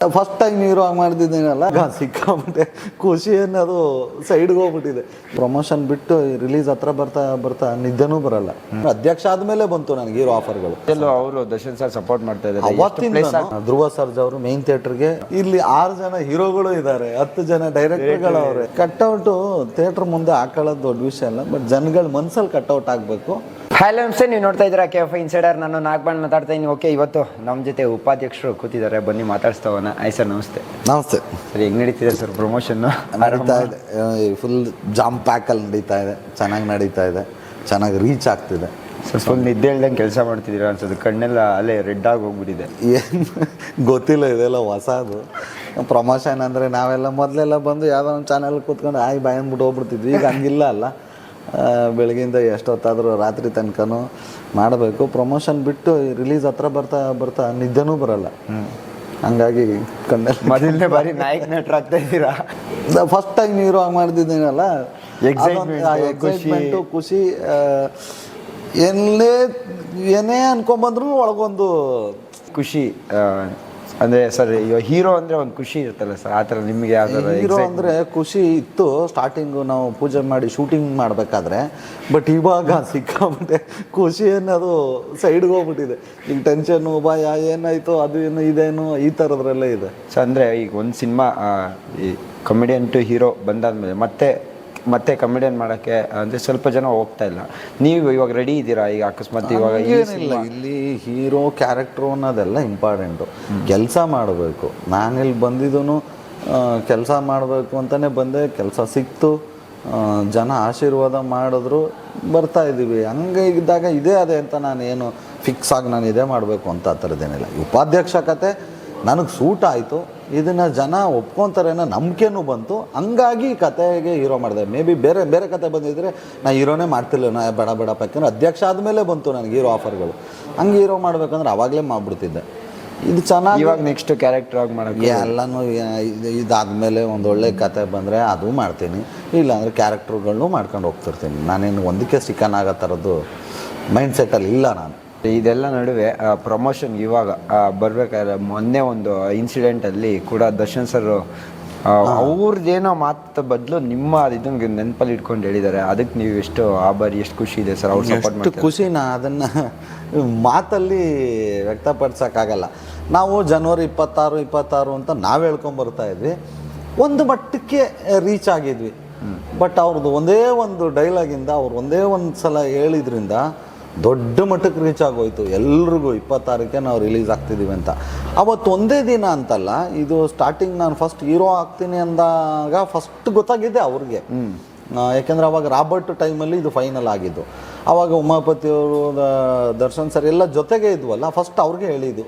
First time hero ಆಗಿ ಮಾಡ್ತಿದ್ದೀನಲ್ಲ ಸಿಕ್ಕಾಬಿಟ್ಟೆ ಖುಷಿ ಅನ್ನೋದು ಸೈಡ್ಗೆ ಹೋಗ್ಬಿಟ್ಟಿದೆ. ಪ್ರಮೋಷನ್ ಬಿಟ್ಟು ರಿಲೀಸ್ ಹತ್ರ ಬರ್ತಾ ಬರ್ತಾ ನಿದ್ದೆನೂ ಬರಲ್ಲ. ಅಧ್ಯಕ್ಷ ಆದ್ಮೇಲೆ ಬಂತು ನನಗೆ ಹೀರೋ ಆಫರ್ಗಳು ಎಲ್ಲೋ ಅವರು ದರ್ಶನ್ ಸರ್ ಸಪೋರ್ಟ್ ಮಾಡ್ತಾ ಇದ್ದಾರೆ. ಅವತ್ತಿಂದ ಧ್ರುವ ಸರ್ಜ್ ಅವರು ಮೇನ್ ಥಿಯೇಟರ್ಗೆ ಇಲ್ಲಿ ಆರು ಜನ ಹೀರೋಗಳು ಇದ್ದಾರೆ ಹತ್ತು ಜನ ಡೈರೆಕ್ಟರ್ಗಳು ಕಟ್ ಕಟ್ಔಟು ಥಿಯೇಟರ್ ಮುಂದೆ ಹಾಕೊಳ್ಳೋದು ದೊಡ್ಡ ವಿಷಯ ಅಲ್ಲ ಬಟ್ ಜನಗಳ ಮನ್ಸಲ್ಲಿ ಕಟ್ಔಟ್ ಆಗಬೇಕು. ಹಲೋ ನಮಸ್ತೆ ನೀವು ನೋಡ್ತಾ ಇದ್ದೀರಾ? ಕೆ ಎಫ್ ಇನ್ಸೈಡರ್ ನಾನು ನಾಗ್ಬಾಣ್ ಮಾತಾಡ್ತಾ ಇದ್ದೀನಿ. ಓಕೆ ಇವತ್ತು ನಮ್ಮ ಜೊತೆ ಉಪಾಧ್ಯಕ್ಷರು ಕೂತಿದ್ದಾರೆ. ಬನ್ನಿ ಮಾತಾಡ್ಸ್ತಾವನ ಆಯ್ ಸರ್ ನಮಸ್ತೆ. ನಮಸ್ತೆ. ಸರಿ ಹೆಂಗ್ ನಡೀತಿದೆ ಸರ್ ಪ್ರಮೋಷನ್ ನಡೀತಾ ಇದೆ. ಫುಲ್ ಜಾಮ್ ಪ್ಯಾಕಲ್ಲಿ ನಡೀತಾ ಇದೆ. ಚೆನ್ನಾಗಿ ನಡೀತಾ ಇದೆ. ಚೆನ್ನಾಗಿ ರೀಚ್ ಆಗ್ತಿದೆ. ಸರ್ ಫುಲ್ ನಿದ್ದೆ ಹೇಳ್ದಂಗೆ ಕೆಲಸ ಮಾಡ್ತಿದ್ದೀರಾ ಅನ್ಸೋದು ಕಣ್ಣೆಲ್ಲ ಅಲ್ಲೇ ರೆಡ್ ಆಗಿ ಹೋಗ್ಬಿಟ್ಟಿದೆ. ಏನು? ಗೊತ್ತಿಲ್ಲ ಇದೆಲ್ಲ ಹೊಸದು. ಪ್ರಮೋಷನ್ ಅಂದರೆ ನಾವೆಲ್ಲ ಮೊದಲೆಲ್ಲ ಬಂದು ಯಾವುದೋ ಒಂದು ಚಾನಲ್ ಕೂತ್ಕೊಂಡು ಆಯ್ ಬಾಯ್ ಅಂದ್ಬಿಟ್ಟು ಹೋಗ್ಬಿಡ್ತಿದ್ವಿ. ಈಗ ಹಂಗಿಲ್ಲ ಅಲ್ಲ. ಬೆಳಗಿಂದ ಎಷ್ಟೊತ್ತಾದರೂ ರಾತ್ರಿ ತನಕನೂ ಮಾಡಬೇಕು. ಪ್ರಮೋಷನ್ ಬಿಟ್ಟು ರಿಲೀಸ್ ಹತ್ರ ಬರ್ತಾ ಬರ್ತಾ ನಿದ್ದೆನೂ ಬರಲ್ಲ. ಹಂಗಾಗಿ ಮೊದಲನೇ ಬಾರಿ ನಾಯಕ ಆಗ್ತಾ ಇದ್ದೀರಾ? ಫಸ್ಟ್ ಟೈಮ್ ಹೀರೋ ಹಂಗೆ ಮಾಡ್ತಿದ್ದೀನಲ್ಲ. Excitement, ಎಕ್ಸೈಟ್ಮೆಂಟು ಖುಷಿ. ಎಲ್ಲೇ ಏನೇ ಏನೇ ಅನ್ಕೊಂಬಂದ್ರೂ ಒಳಗೊಂದು ಖುಷಿ ಅಂದ್ರೆ ಸರ್ ಹೀರೋ ಅಂದ್ರೆ ಒಂದು ಖುಷಿ ಇರುತ್ತಲ್ಲ ಸರ್ ಆ ಥರ ನಿಮಗೆ ಹೀರೋ ಅಂದರೆ ಖುಷಿ ಇತ್ತು ಸ್ಟಾರ್ಟಿಂಗು ನಾವು ಪೂಜೆ ಮಾಡಿ ಶೂಟಿಂಗ್ ಮಾಡಬೇಕಾದ್ರೆ ಬಟ್ ಇವಾಗ ಸಿಕ್ಕಾಬಿಟ್ಟೆ ಖುಷಿ ಅನ್ನೋದು ಸೈಡ್ಗೆ ಹೋಗ್ಬಿಟ್ಟಿದೆ. ಈಗ ಟೆನ್ಷನ್ನು ಭಯ ಏನಾಯ್ತು ಅದು ಏನು ಇದೇನು ಈ ಥರದ್ರಲ್ಲೇ ಇದೆ. ಸರ್ ಅಂದರೆ ಈಗ ಒಂದು ಸಿನಿಮಾ ಈ ಕಮಿಡಿಯನ್ ಟು ಹೀರೋ ಬಂದಾದ್ಮೇಲೆ ಮತ್ತೆ ಮತ್ತೆ ಕಮಿಡಿಯನ್ ಮಾಡೋಕ್ಕೆ ಅಂದರೆ ಸ್ವಲ್ಪ ಜನ ಹೋಗ್ತಾ ಇಲ್ಲ. ನೀವು ಇವಾಗ ರೆಡಿ ಇದ್ದೀರಾ? ಈಗ ಅಕಸ್ಮಾತ್ ಇವಾಗ ಈ ಏನಿಲ್ಲ ಇಲ್ಲಿ ಹೀರೋ ಕ್ಯಾರೆಕ್ಟ್ರು ಅನ್ನೋದೆಲ್ಲ ಇಂಪಾರ್ಟೆಂಟು ಕೆಲಸ ಮಾಡಬೇಕು. ನಾನಿಲ್ಲಿ ಬಂದಿದ್ದು ಕೆಲಸ ಮಾಡಬೇಕು ಅಂತಲೇ ಬಂದೆ. ಕೆಲಸ ಸಿಕ್ತು. ಆ, ಜನ ಆಶೀರ್ವಾದ ಮಾಡಿದ್ರು. ಬರ್ತಾ ಇದ್ದೀವಿ ಹಂಗೆ ಇದ್ದಾಗ ಇದೇ ಅದೇ ಅಂತ ನಾನು ಏನು ಫಿಕ್ಸ್ ಆಗಿ ನಾನು ಇದೇ ಮಾಡಬೇಕು ಅಂತ ಆ ಥರದ್ದೇನಿಲ್ಲ. ಈ ಉಪಾಧ್ಯಕ್ಷ ಕತೆ ನನಗೆ ಸೂಟ್ ಆಯಿತು. ಇದನ್ನು ಜನ ಒಪ್ಕೊತಾರೆ ಅನ್ನೋ ನಂಬಿಕೆನೂ ಬಂತು. ಹಂಗಾಗಿ ಈ ಕತೆಗೆ ಹೀರೋ ಮಾಡಿದೆ. ಮೇ ಬಿ ಬೇರೆ ಬೇರೆ ಕತೆ ಬಂದಿದ್ರೆ ನಾ ಹೀರೋನೇ ಮಾಡ್ತಿರ್ಲಿಲ್ಲ ನಾ ಬೇಡ ಬೇಡಪ್ಪ ಯಾಕಂದ್ರೆ ಅಧ್ಯಕ್ಷ ಆದಮೇಲೆ ಬಂತು ನನಗೆ ಹೀರೋ ಆಫರ್ಗಳು. ಹಂಗೆ ಹೀರೋ ಮಾಡ್ಬೇಕಂದ್ರೆ ಅವಾಗಲೇ ಮಾಡಿಬಿಡ್ತಿದ್ದೆ. ಇದು ಚೆನ್ನಾಗಿ ಇವಾಗ ನೆಕ್ಸ್ಟ್ ಕ್ಯಾರೆಕ್ಟರ್ ಆಗಿ ಮಾಡೋಕ್ಕೆ ಎಲ್ಲನೂ ಇದು ಇದಾದಮೇಲೆ ಒಂದು ಒಳ್ಳೆ ಕತೆ ಬಂದರೆ ಅದು ಮಾಡ್ತೀನಿ. ಇಲ್ಲಾಂದರೆ ಕ್ಯಾರೆಕ್ಟ್ರುಗಳನ್ನೂ ಮಾಡ್ಕೊಂಡು ಹೋಗ್ತಿರ್ತೀನಿ. ನಾನೇನು ಒಂದಕ್ಕೆ ಸ್ಟಿಕನ್ ಆಗೋ ಥರದ್ದು ಮೈಂಡ್ ಸೆಟ್ಟಲ್ಲಿ ಇಲ್ಲ ನಾನು. ಇದೆಲ್ಲ ನಡುವೆ ಪ್ರಮೋಷನ್ ಇವಾಗ ಬರ್ಬೇಕಾದ್ರೆ ಮೊನ್ನೆ ಒಂದು ಇನ್ಸಿಡೆಂಟ್ ಅಲ್ಲಿ ಕೂಡ ದರ್ಶನ್ ಸರ್ ಅವ್ರದ್ದೇನೋ ಮಾತು ಬದಲು ನಿಮ್ಮ ಇದನ್ನ ನೆನಪಲ್ಲಿ ಇಟ್ಕೊಂಡು ಹೇಳಿದ್ದಾರೆ. ಅದಕ್ಕೆ ನೀವು ಎಷ್ಟು ಆಭಾರಿ ಎಷ್ಟು ಖುಷಿ ಇದೆ ಸರ್ ಅವ್ರು ಸಪೋರ್ಟ್ ಖುಷಿ ಖುಷಿನ ಅದನ್ನು ಮಾತಲ್ಲಿ ವ್ಯಕ್ತಪಡಿಸೋಕ್ಕಾಗಲ್ಲ. ನಾವು ಜನವರಿ ಇಪ್ಪತ್ತಾರು ಇಪ್ಪತ್ತಾರು ಅಂತ ನಾವು ಹೇಳ್ಕೊಂಬರ್ತಾ ಇದ್ವಿ. ಒಂದು ಮಟ್ಟಕ್ಕೆ ರೀಚ್ ಆಗಿದ್ವಿ. ಬಟ್ ಅವ್ರದ್ದು ಒಂದೇ ಒಂದು ಡೈಲಾಗಿಂದ ಅವ್ರು ಒಂದೇ ಒಂದು ಸಲ ಹೇಳಿದ್ರಿಂದ ದೊಡ್ಡ ಮಟ್ಟಕ್ಕೆ ರೀಚ್ ಆಗೋಯ್ತು. ಎಲ್ರಿಗೂ ಇಪ್ಪತ್ತಾರಕ್ಕೆ ನಾವು ರಿಲೀಸ್ ಆಗ್ತಿದ್ದೀವಿ ಅಂತ. ಅವತ್ತು ಒಂದೇ ದಿನ ಅಂತಲ್ಲ ಇದು ಸ್ಟಾರ್ಟಿಂಗ್ ನಾನು ಫಸ್ಟ್ ಹೀರೋ ಆಗ್ತೀನಿ ಅಂದಾಗ ಫಸ್ಟ್ ಗೊತ್ತಾಗಿದ್ದೆ ಅವ್ರಿಗೆ. ಯಾಕೆಂದ್ರೆ ಅವಾಗ ರಾಬರ್ಟ್ ಟೈಮಲ್ಲಿ ಇದು ಫೈನಲ್ ಆಗಿದ್ದು. ಅವಾಗ ಉಮಾಪತಿಯವರು ಅವರು ದರ್ಶನ್ ಸರ್ ಎಲ್ಲ ಜೊತೆಗೆ ಇದ್ವಲ್ಲ ಫಸ್ಟ್ ಅವ್ರಿಗೆ ಹೇಳಿದ್ದು.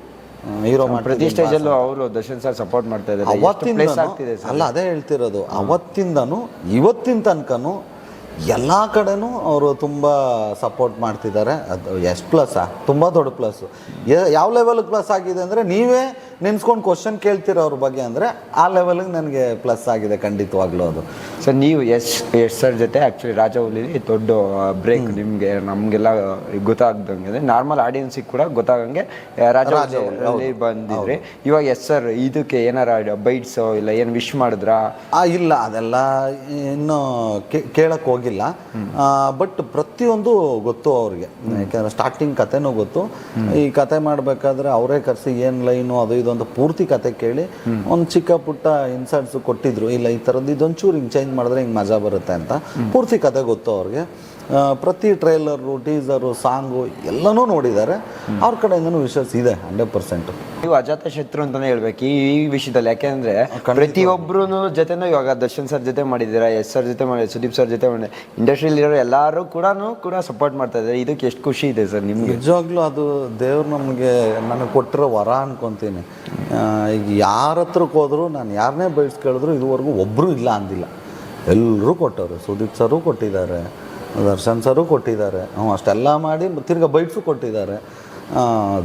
ಹೀರೋ ಪ್ರತಿ ಸ್ಟೇಜಲ್ಲೂ ಅವರು ದರ್ಶನ್ ಸರ್ ಸಪೋರ್ಟ್ ಮಾಡ್ತಾ ಇದ್ದಾರೆ. ಅವತ್ತಿಂದ ಅಲ್ಲ ಅದೇ ಹೇಳ್ತಿರೋದು. ಅವತ್ತಿಂದನೂ ಇವತ್ತಿನ ತನಕನೂ ಎಲ್ಲ ಕಡೆನೂ ಅವರು ತುಂಬ ಸಪೋರ್ಟ್ ಮಾಡ್ತಿದ್ದಾರೆ. ಅದು ಎಷ್ಟು ಪ್ಲಸ್ಸಾ ತುಂಬ ದೊಡ್ಡ ಪ್ಲಸ್ಸು ಯಾವ ಲೆವೆಲ್ ಪ್ಲಸ್ ಆಗಿದೆ ಅಂದರೆ ನೀವೇ ನೆನ್ಸ್ಕೊಂಡು ಕ್ವಶನ್ ಕೇಳ್ತಿರೋ ಅವ್ರ ಬಗ್ಗೆ ಅಂದರೆ ಆ ಲೆವೆಲ್ಗೆ ನನಗೆ ಪ್ಲಸ್ ಆಗಿದೆ ಖಂಡಿತವಾಗ್ಲೂ ಅದು. ಸರ್ ನೀವು ಎಸ್ ಎಸ್ ಸರ್ ಜೊತೆ ಆ್ಯಕ್ಚುಲಿ ರಾಜ ಹುಲಿ ದೊಡ್ಡ ಬ್ರೇಕ್ ನಿಮಗೆ ನಮಗೆಲ್ಲ ಗೊತ್ತಾಗ್ದಂಗೆ ಅಂದರೆ ನಾರ್ಮಲ್ ಆಡಿಯನ್ಸಿಗೆ ಕೂಡ ಗೊತ್ತಾಗಂಗೆ ರಾಜ ಹುಲಿ ಬಂದಿದ್ರಿ. ಇವಾಗ ಎಸ್ ಸರ್ ಇದಕ್ಕೆ ಏನಾರ ಬೈಟ್ಸ್ ಇಲ್ಲ ಏನು ವಿಶ್ ಮಾಡಿದ್ರಾ? ಆ ಇಲ್ಲ ಅದೆಲ್ಲ ಇನ್ನೂ ಕೇಳಕ್ಕೆ ಹೋಗಿಲ್ಲ. ಬಟ್ ಪ್ರತಿಯೊಂದು ಗೊತ್ತು ಅವ್ರಿಗೆ. ಯಾಕಂದ್ರೆ ಸ್ಟಾರ್ಟಿಂಗ್ ಕತೆನೂ ಗೊತ್ತು. ಈ ಕತೆ ಮಾಡಬೇಕಾದ್ರೆ ಅವರೇ ಕರೆಸಿ ಏನು ಲೈನು ಅದು ಇದು ಅಂತ ಪೂರ್ತಿ ಕತೆ ಕೇಳಿ ಒಂದು ಚಿಕ್ಕ ಪುಟ್ಟ ಇನ್ಸರ್ಟ್ಸ್ ಕೊಟ್ಟಿದ್ರು. ಇಲ್ಲ, ಈ ಥರದ್ದು ಇದೊಂಚೂರು ಹಿಂಗೆ ಚೇಂಜ್ ಮಾಡಿದ್ರೆ ಹಿಂಗೆ ಮಜಾ ಬರುತ್ತೆ ಅಂತ. ಪೂರ್ತಿ ಕತೆ ಗೊತ್ತು ಅವ್ರಿಗೆ. ಪ್ರತಿ ಟ್ರೈಲರು ಟೀಸರು ಸಾಂಗು ಎಲ್ಲನೂ ನೋಡಿದ್ದಾರೆ. ಅವ್ರ ಕಡೆಯಿಂದನೂ ವಿಶ್ವಾಸ ಇದೆ ಹಂಡ್ರೆಡ್ ಪರ್ಸೆಂಟು. ನೀವು ಅಜಾತ ಶತ್ರು ಅಂತಾನೆ ಹೇಳ್ಬೇಕು ಈ ಈ ವಿಷಯದಲ್ಲಿ. ಯಾಕೆಂದ್ರೆ ಪ್ರತಿಯೊಬ್ರು ಜೊತೆನೂ ಇವಾಗ ದರ್ಶನ್ ಸರ್ ಜೊತೆ ಮಾಡಿದ್ದೀರಾ ಎಸ್ ಸರ್ ಜೊತೆ ಮಾಡಿ ಸುದೀಪ್ ಸರ್ ಜೊತೆ ಮಾಡಿ ಇಂಡಸ್ಟ್ರಿಯಲ್ಲಿ ಇರೋ ಎಲ್ಲರೂ ಕೂಡ ಕೂಡ ಸಪೋರ್ಟ್ ಮಾಡ್ತಾ ಇದ್ದಾರೆ. ಇದಕ್ಕೆ ಎಷ್ಟು ಖುಷಿ ಇದೆ ಸರ್ ನಿಮ್ಗೆ? ನಿಜವಾಗ್ಲೂ ಅದು ದೇವ್ರು ನಮಗೆ ನನಗೆ ಕೊಟ್ಟಿರೋ ವರ ಅನ್ಕೊತೀನಿ. ಈಗ ಯಾರ ಹತ್ರಕ್ಕೆ ಹೋದರೂ ನಾನು ಯಾರನ್ನೇ ಬೆಳೆಸ್ಕೇಳಿದ್ರು ಕೇಳಿದ್ರು ಇದುವರೆಗೂ ಒಬ್ಬರು ಇಲ್ಲ ಅಂದಿಲ್ಲ. ಎಲ್ಲರೂ ಕೊಟ್ಟವರು. ಸುದೀಪ್ ಸರು ಕೊಟ್ಟಿದ್ದಾರೆ. ದರ್ಶನ್ ಸರು ಕೊಟ್ಟಿದ್ದಾರೆ. ಹ್ಞೂ, ಅಷ್ಟೆಲ್ಲ ಮಾಡಿ ತಿರ್ಗಾ ಬೈಟ್ಸು ಕೊಟ್ಟಿದ್ದಾರೆ.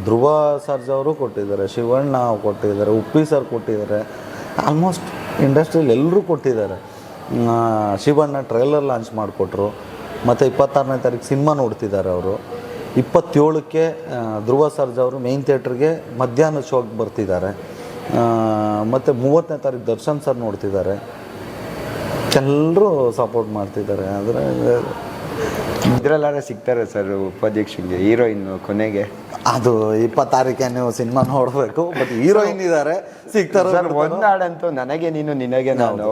ಧ್ರುವ ಸರ್ಜ್ ಅವರು ಕೊಟ್ಟಿದ್ದಾರೆ, ಶಿವಣ್ಣ ಕೊಟ್ಟಿದ್ದಾರೆ, ಉಪ್ಪಿ ಸರ್ ಕೊಟ್ಟಿದ್ದಾರೆ. ಆಲ್ಮೋಸ್ಟ್ ಇಂಡಸ್ಟ್ರಿಯಲ್ಲಿ ಎಲ್ಲರೂ ಕೊಟ್ಟಿದ್ದಾರೆ. ಶಿವಣ್ಣ ಟ್ರೈಲರ್ ಲಾಂಚ್ ಮಾಡಿಕೊಟ್ರು. ಮತ್ತು ಇಪ್ಪತ್ತಾರನೇ ತಾರೀಕು ಸಿನಿಮಾ ನೋಡ್ತಿದ್ದಾರೆ ಅವರು. ಇಪ್ಪತ್ತೇಳಕ್ಕೆ ಧ್ರುವ ಸರ್ಜ್ ಅವರು ಮೇನ್ ಥಿಯೇಟ್ರಿಗೆ ಮಧ್ಯಾಹ್ನ ಶೋಗೆ ಬರ್ತಿದ್ದಾರೆ. ಮತ್ತು ಮೂವತ್ತನೇ ತಾರೀಕು ದರ್ಶನ್ ಸರ್ ನೋಡ್ತಿದ್ದಾರೆ. ಎಲ್ಲರೂ ಸಪೋರ್ಟ್ ಮಾಡ್ತಿದ್ದಾರೆ. ಆದರೆ ಇದ್ರಲ್ಲಾರ ಸಿಗ್ತಾರೆ ಸರ್ ಉಪಾಧ್ಯಕ್ಷಂಗೆ ಹೀರೋಯಿನ್ ಕೊನೆಗೆ. ಅದು ಇಪ್ಪತ್ತಾರೀಕೆ ನೀವು ಸಿನಿಮಾ ನೋಡಬೇಕು ಬಟ್ ಹೀರೋಯಿನ್ ಇದ್ದಾರೆ ಸಿಗ್ತಾರೆ ಸರ್ ಒಂದು ಹಾಡಂತೂ ನನಗೆ ನೀನು ನಿನಗೆ ನಾನು.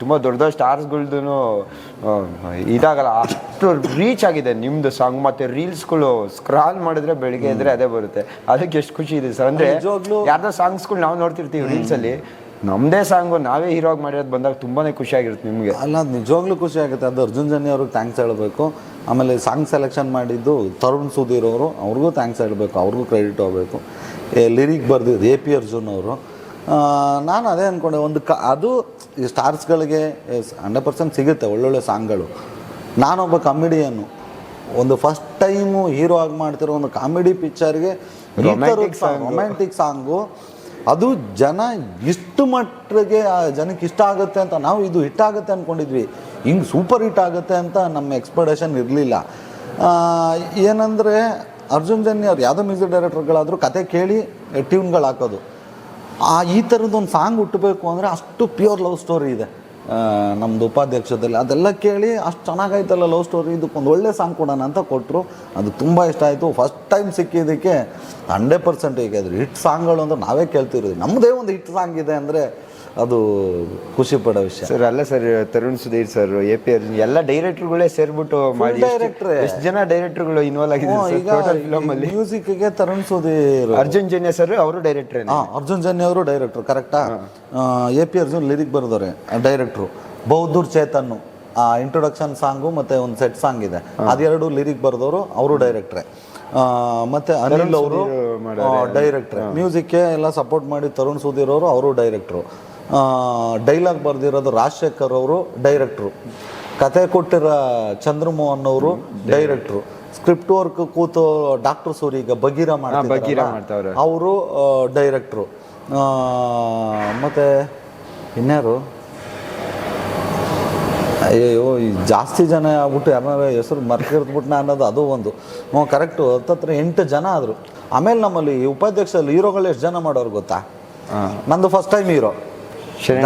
ತುಂಬಾ ದೊಡ್ಡ ದೊಡ್ಡ ಸ್ಟಾರ್ಸ್ಗಳ್ದು ಇದಾಗಲ್ಲ ಅಷ್ಟು ರೀಚ್ ಆಗಿದೆ ನಿಮ್ದು ಸಾಂಗ್ ಮತ್ತೆ ರೀಲ್ಸ್ಗಳು ಸ್ಕ್ರಾಲ್ ಮಾಡಿದ್ರೆ ಬೆಳಿಗ್ಗೆ ಇದ್ರೆ ಅದೇ ಬರುತ್ತೆ. ಅದಕ್ಕೆ ಎಷ್ಟು ಖುಷಿ ಇದೆ ಸರ್ ಅಂದ್ರೆ ಯಾರ್ದೋ ಸಾಂಗ್ಸ್ಗಳು ನಾವು ನೋಡ್ತಿರ್ತೀವಿ ರೀಲ್ಸ್ ನಮ್ದೇ ಸಾಂಗು ನಾವೇ ಹೀರೋ ಆಗಿ ಮಾಡಿರೋದು ಬಂದಾಗ ತುಂಬಾನೇ ಖುಷಿ ಆಗಿರುತ್ತೆ ನಿಮ್ಗೆ. ಅಲ್ಲ ನಿಜವಾಗ್ಲೂ ಖುಷಿ ಆಗುತ್ತೆ ಅದು ಅರ್ಜುನ್ ಜನ್ಯ ಅವ್ರಿಗೆ ಥ್ಯಾಂಕ್ಸ್ ಹೇಳಬೇಕು. ಆಮೇಲೆ ಸಾಂಗ್ ಸೆಲೆಕ್ಷನ್ ಮಾಡಿದ್ದು ತರುಣ್ ಸುಧೀರ್ ಅವರು. ಅವ್ರಿಗೂ ಥ್ಯಾಂಕ್ಸ್ ಹೇಳಬೇಕು. ಅವ್ರಿಗೂ ಕ್ರೆಡಿಟ್ ಹೋಗಬೇಕು. ಲಿರಿಕ್ ಬರೆದಿದ್ದು ಎ ಪಿ ಅರ್ಜುನ್ ಅವರು. ನಾನು ಅದೇ ಅಂದ್ಕೊಂಡೆ ಒಂದು ಕ ಅದು ಈ ಸ್ಟಾರ್ಸ್ಗಳಿಗೆ ಹಂಡ್ರೆಡ್ ಪರ್ಸೆಂಟ್ ಸಿಗುತ್ತೆ ಒಳ್ಳೊಳ್ಳೆ ಸಾಂಗ್ಗಳು. ನಾನೊಬ್ಬ ಕಾಮಿಡಿಯನ್ನು ಒಂದು ಫಸ್ಟ್ ಟೈಮು ಹೀರೋ ಆಗಿ ಮಾಡ್ತಿರೋ ಒಂದು ಕಾಮಿಡಿ ಪಿಕ್ಚರ್ಗೆ. ರೊಮ್ಯಾಂಟಿಕ್ ಸಾಂಗು ಅದು ಜನ ಇಷ್ಟು ಮಟ್ಟಿಗೆ, ಆ, ಜನಕ್ಕೆ ಇಷ್ಟ ಆಗುತ್ತೆ ಅಂತ ನಾವು ಇದು ಹಿಟ್ ಆಗುತ್ತೆ ಅಂದ್ಕೊಂಡಿದ್ವಿ ಹಿಂಗೆ ಸೂಪರ್ ಹಿಟ್ ಆಗುತ್ತೆ ಅಂತ ನಮ್ಮ ಎಕ್ಸ್ಪೆಕ್ಟೇಷನ್ ಇರಲಿಲ್ಲ. ಏನಂದರೆ ಅರ್ಜುನ್ ಜನ್ಯ ಅವ್ರು ಯಾವುದೋ ಮ್ಯೂಸಿಕ್ ಡೈರೆಕ್ಟರ್ಗಳಾದರೂ ಕತೆ ಕೇಳಿ ಟ್ಯೂನ್ಗಳು ಹಾಕೋದು. ಆ, ಈ ಥರದ್ದೊಂದು ಸಾಂಗ್ ಹುಟ್ಟಬೇಕು ಅಂದರೆ ಅಷ್ಟು ಪ್ಯೂರ್ ಲವ್ ಸ್ಟೋರಿ ಇದೆ. ಆ, ನಮ್ದು ಉಪಾಧ್ಯಕ್ಷದಲ್ಲಿ ಅದೆಲ್ಲ ಕೇಳಿ ಅಷ್ಟು ಚೆನ್ನಾಗಾಯ್ತಲ್ಲ ಲವ್ ಸ್ಟೋರಿ ಇದಕ್ಕೊಂದು ಒಳ್ಳೆ ಸಾಂಗ್ ಕೊಡೋಣ ಅಂತ ಕೊಟ್ಟರು ಅದು ತುಂಬ ಇಷ್ಟ ಆಯಿತು. ಫಸ್ಟ್ ಟೈಮ್ ಸಿಕ್ಕಿದ್ದಕ್ಕೆ ಹಂಡ್ರೆಡ್ ಪರ್ಸೆಂಟ್ ಈಗ ಹಿಟ್ ಸಾಂಗ್ಗಳು ಅಂದ್ರೆ ನಾವೇ ಕೇಳ್ತಿರೋದು. ನಮ್ಮದೇ ಒಂದು ಹಿಟ್ ಸಾಂಗ್ ಇದೆ ಅಂದರೆ ಅದು ಖುಷಿ ಪಡೋ ವಿಷಯ. ಸರ್ ಅಲ್ಲ sir Tarun Sudhir sir A P Arjun ಎಲ್ಲ ಡೈರೆಕ್ಟರ್ಗಳೇ ಸೇರ್ಬಿಟ್ಟು ಮಾಡಿ director ಎಷ್ಟು ಜನ ಡೈರೆಕ್ಟರ್ಗಳು ಇನ್ವಾಲ್ವ್ ಅಲ್ಲಿ? ಮ್ಯೂಸಿಕ್ಗೆ ತರುಣ್ ಸುಧೀರ್. ಅರ್ಜುನ್ ಜನ್ಯ ಸರ್ ಅವರು ಡೈರೆಕ್ಟರ್ ಅರ್ಜುನ್ ಜನ್ಯ ಅವರು ಡೈರೆಕ್ಟ್ರು ಕರೆಕ್ಟಾ ಎ ಪಿ ಅರ್ಜುನ್ ಲಿರಿಕ್ ಬರೆದವ್ರೆ ಡೈರೆಕ್ಟ್ರು. ಬೌದ್ಧೂರ್ ಚೇತನ್ ಆ ಇಂಟ್ರೊಡಕ್ಷನ್ ಸಾಂಗು ಮತ್ತೆ ಒಂದು ಸೆಟ್ ಸಾಂಗ್ ಇದೆ. ಅದೆರಡು ಲಿರಿಕ್ ಬರೆದವರು ಅವರು ಡೈರೆಕ್ಟ್ರೆ. ಮತ್ತೆ ಅನಿಲ್ ಅವರು ಡೈರೆಕ್ಟ್ರೆ. ಮ್ಯೂಸಿಕ್ಗೆ ಎಲ್ಲ ಸಪೋರ್ಟ್ ಮಾಡಿ ತರುಣ್ ಸುಧೀರ್ ಅವರು ಅವರು ಡೈರೆಕ್ಟ್ರು. ಡೈಲಾಗ್ ಬರೆದಿರೋದು ರಾಜಶೇಖರ್ ಅವರು ಡೈರೆಕ್ಟ್ರು ಕತೆ ಕೊಟ್ಟಿರೋ ಚಂದ್ರಮೋಹನ್ ಅವರು ಡೈರೆಕ್ಟ್ರು ಸ್ಕ್ರಿಪ್ಟ್ ವರ್ಕ್ ಕೂತು ಡಾಕ್ಟರ್ ಸೂರಿ ಈಗ ಬಗೀರ ಬಗೀರ ಮಾಡ್ತಾರೆ ಅವರು ಡೈರೆಕ್ಟ್ರು ಮತ್ತು ಇನ್ಯಾರು? ಅಯ್ಯೋ ಈ ಜಾಸ್ತಿ ಜನ ಆಗ್ಬಿಟ್ಟು ಯಾರು ಹೆಸರು ಮರ್ಕಿರ್ದ್ಬಿಟ್ನ ಅನ್ನೋದು ಅದು ಒಂದು. ಹ್ಞೂ ಕರೆಕ್ಟು ಹತ್ತತ್ರ ಎಂಟು ಜನ ಆದರು. ಆಮೇಲೆ ನಮ್ಮಲ್ಲಿ ಉಪಾಧ್ಯಕ್ಷರಲ್ಲಿ ಹೀರೋಗಳು ಎಷ್ಟು ಜನ ಮಾಡೋರು ಗೊತ್ತಾ? ನಂದು first time hero.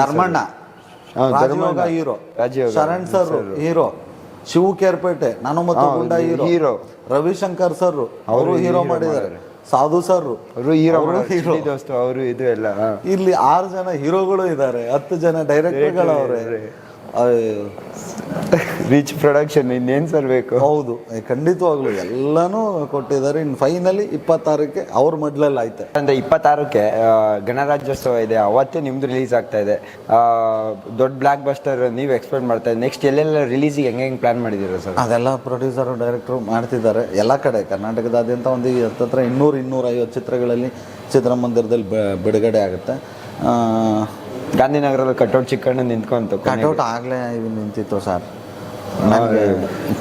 Dharmanna. Rajayoga hero. Rajayoga Sharan sir hero. Shivu Kerepete ನಾನು ಮತ್ತು Gunda hero. Hero. Ravishankar sir ಅವರು ಹೀರೋ ಮಾಡಿದ್ದಾರೆ. ಸಾಧು ಸರ್ ಅವರು ಹೀರೋ ಹೀರೋ. ಅವರು ಇದು ಎಲ್ಲ ಇಲ್ಲಿ ಆರು ಜನ ಹೀರೋಗಳು ಇದ್ದಾರೆ ಹತ್ತು ಜನ ಡೈರೆಕ್ಟರ್ಗಳು ಅವರೇ ರಿಚ್ ಪ್ರೊಡಕ್ಷನ್ ಇನ್ನೇನ್ ಸರ್ ಬೇಕು? ಹೌದು ಖಂಡಿತವಾಗ್ಲೂ ಎಲ್ಲನೂ ಕೊಟ್ಟಿದ್ದಾರೆ. ಇನ್ನು ಫೈನಲಿ ಇಪ್ಪತ್ತಾರಕ್ಕೆ ಅವ್ರ ಮಡ್ಲಲ್ಲಿ ಆಯ್ತು. ಅಂದ್ರೆ ಇಪ್ಪತ್ತಾರಕ್ಕೆ ಗಣರಾಜ್ಯೋತ್ಸವ ಇದೆ. ಅವತ್ತೇ ನಿಮ್ದು ರಿಲೀಸ್ ಆಗ್ತಾ ಇದೆ. ದೊಡ್ಡ ಬ್ಲಾಕ್ ಬಸ್ಟರ್ ನೀವು ಎಕ್ಸ್ಪೆಕ್ಟ್ ಮಾಡ್ತಾ ಇದ್ದೀವಿ ನೆಕ್ಸ್ಟ್ ಎಲ್ಲೆಲ್ಲ ರಿಲೀಸಿಗೆ ಹೆಂಗೆ ಹೆಂಗೆ ಪ್ಲಾನ್ ಮಾಡಿದ್ದೀರಾ ಸರ್ ಅದೆಲ್ಲ ಪ್ರೊಡ್ಯೂಸರು ಡೈರೆಕ್ಟ್ರು ಮಾಡ್ತಿದ್ದಾರೆ. ಎಲ್ಲ ಕಡೆ ಕರ್ನಾಟಕದಾದ್ಯಂತ ಒಂದು ಹತ್ತತ್ರ ಇನ್ನೂರು ಇನ್ನೂರೈವತ್ತು ಚಿತ್ರಗಳಲ್ಲಿ ಚಿತ್ರಮಂದಿರದಲ್ಲಿ ಬಿಡುಗಡೆ ಆಗುತ್ತೆ. ಗಾಂಧಿನಗರದ ಕಟೌಟ್ ಚಿಕ್ಕಣ್ಣ ನಿಂತ್ಕೊಂತು ಕಟೌಟ್ ಆಗಲೇ ಇವ್ ನಿಂತಿತ್ತು ಸರ್. ನನಗೆ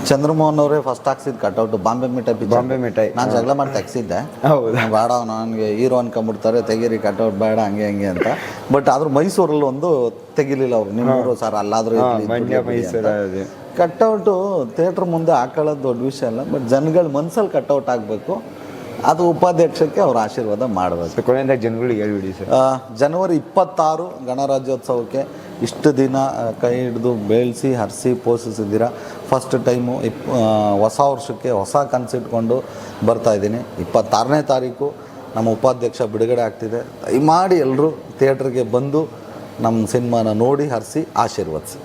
ಚಂದ್ರಮೋಹನ್ ಅವರೇ ಫಸ್ಟ್ ಹಾಕ್ಸಿದ್ ಕಟೌಟ್ ಬಾಂಬೆ ಮಿಠಾಯಿ. ಬಾಂಬೆ ಮಿಠಾಯಿ. ನಾನು ಜಗಳ ಮಾಡಿ ತೆಗ್ಸಿದ್ದೆ. ಹೌದು? ಬೇಡ ನನಗೆ ಹೀರೋ ಅನ್ಕೊಂಬಿಡ್ತಾರೆ ತೆಗೀರಿ ಕಟೌಟ್ ಬೇಡ ಹಂಗೆ ಹಂಗೆ ಅಂತ. ಬಟ್ ಆದ್ರೂ ಮೈಸೂರಲ್ಲಿ ಒಂದು ತೆಗಿಲಿಲ್ಲ ಅವ್ರು. ನಿಮ್ಮೂರು ಸರ್ ಅಲ್ಲಾದ್ರೂ ಕಟ್ಔಟು ಥಿಯೇಟ್ರ್ ಮುಂದೆ ಹಾಕೊಳ್ಳೋದು ದೊಡ್ಡ ವಿಷಯ ಅಲ್ಲ ಬಟ್ ಜನಗಳ ಮನ್ಸಲ್ಲಿ ಕಟ್ಔಟ್ ಆಗಬೇಕು. ಅದು ಉಪಾಧ್ಯಕ್ಷಕ್ಕೆ ಅವ್ರ ಆಶೀರ್ವಾದ ಮಾಡಬೇಕು. ಕೊನೆಯಿಂದ ಕೊನೆಯದಾಗ ಜನಗಳಿಗೆ ಹೇಳ್ಬಿಡಿ ಸರ್. ಜನವರಿ ಇಪ್ಪತ್ತಾರು ಗಣರಾಜ್ಯೋತ್ಸವಕ್ಕೆ ಇಷ್ಟು ದಿನ ಕೈ ಹಿಡಿದು ಬೆಳೆಸಿ ಹರಿಸಿ ಪೋಷಿಸಿದ್ದೀರಾ? ಫಸ್ಟ್ ಟೈಮು ಇಪ್ ಹೊಸ ವರ್ಷಕ್ಕೆ ಹೊಸ ಕನಸಿಟ್ಕೊಂಡು ಬರ್ತಾ ಇದ್ದೀನಿ. ಇಪ್ಪತ್ತಾರನೇ ತಾರೀಕು ನಮ್ಮ ಉಪಾಧ್ಯಕ್ಷ ಬಿಡುಗಡೆ ಆಗ್ತಿದೆ. ದಯಮಾಡಿ ಎಲ್ಲರೂ ಥಿಯೇಟ್ರಿಗೆ ಬಂದು ನಮ್ಮ ಸಿನಿಮಾನ ನೋಡಿ ಹರಿಸಿ ಆಶೀರ್ವದಿಸಿ.